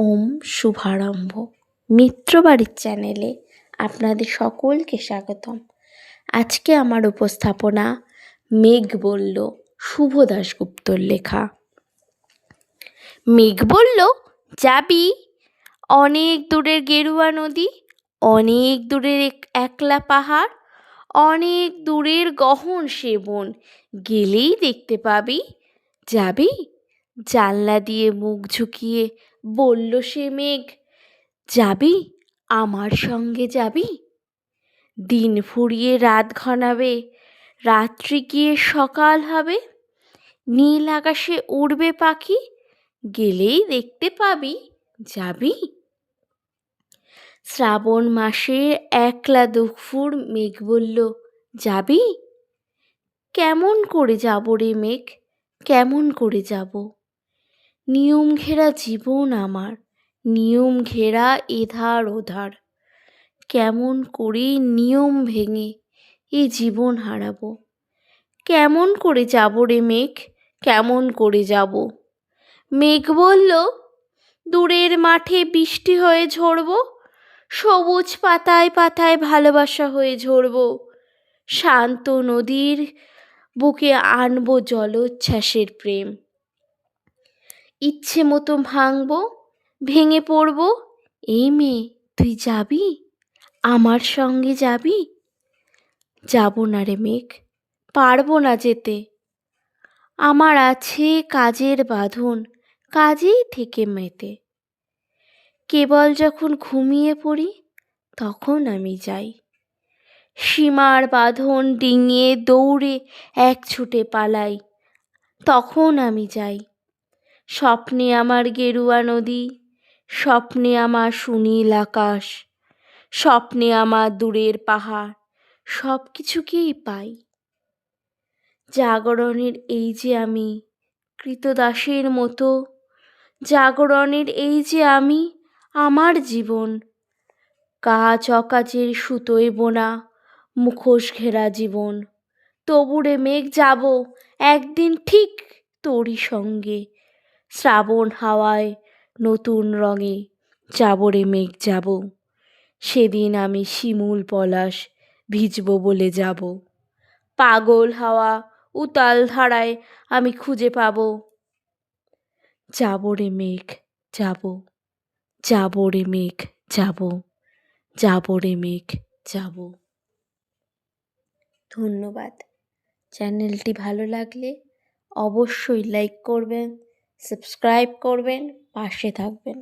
ওম শুভারম্ভ। মিত্রবাড়ির চ্যানেলে আপনাদের সকলকে স্বাগতম। আজকে আমার উপস্থাপনা মেঘ বলল শুভ দাশগুপ্তর লেখা। মেঘ বলল, যাবি? অনেক দূরের গেরুয়া নদী, অনেক দূরের একলা পাহাড়, অনেক দূরের গহন সেবন। গেলেই দেখতে পাবি। যাবি? জানলা দিয়ে মুখ ঝুঁকিয়ে বলল, সে মেঘ, যাবি? আমার সঙ্গে যাবি? দিন ফুরিয়ে রাত ঘনাবে, রাত্রি গিয়ে সকাল হবে, নীল আকাশে উড়বে পাখি, গেলেই দেখতে পাবি, যাবি? শ্রাবণ মাসে একলা দুপুর মেঘ বলল, যাবি? কেমন করে যাব রে মেঘ? কেমন করে যাব? নিয়ম ঘেরা জীবন আমার, নিয়ম ঘেরা এধার ওধার। কেমন করে নিয়ম ভেঙে এ জীবন হারাবো? কেমন করে যাব রে মেঘ? কেমন করে যাব? মেঘ বলল, দূরের মাঠে বৃষ্টি হয়ে ঝরবো, সবুজ পাতায় পাতায় ভালোবাসা হয়ে ঝরবো। শান্ত নদীর বুকে আনব জলোচ্ছ্বাসের প্রেম। ইচ্ছে মতো ভাঙবো, ভেঙে পড়ব, এই মেয়ে, তুই যাবি? আমার সঙ্গে যাবি? যাব না রে মেঘ, পারব না যেতে। আমার আছে কাজের বাঁধন, কাজেই থেকে মেতে। কেবল যখন ঘুমিয়ে পড়ি, তখন আমি যাই। সীমার বাঁধন ডিঙিয়ে দৌড়ে এক ছুটে পালাই, তখন আমি যাই। স্বপ্নে আমার গেরুয়া নদী, স্বপ্নে আমার সুনীল আকাশ, স্বপ্নে আমার দূরের পাহাড় সব কিছুকেই পাই। জাগরণের এই যে আমি কৃতদাসের মতো, জাগরণের এই যে আমি আমার জীবন কাজ অকাজের সুতোয় বোনা মুখোশ ঘেরা জীবন, তবুরে মেঘ যাব একদিন ঠিক তোরই সঙ্গে শ্রাবণ হাওয়ায় নতুন রঙে যাবরে মেঘ যাব। সেদিন আমি শিমুল পলাশ ভিজব বলে যাব। পাগল হাওয়া উতাল ধারায় আমি খুঁজে পাব। যাব রে মেঘ যাব। যাব রে মেঘ যাব। যাব রে মেঘ যাব। ধন্যবাদ। চ্যানেলটি ভালো লাগলে অবশ্যই লাইক করবেন সাবস্ক্রাইব করবেন পাশে থাকবেন।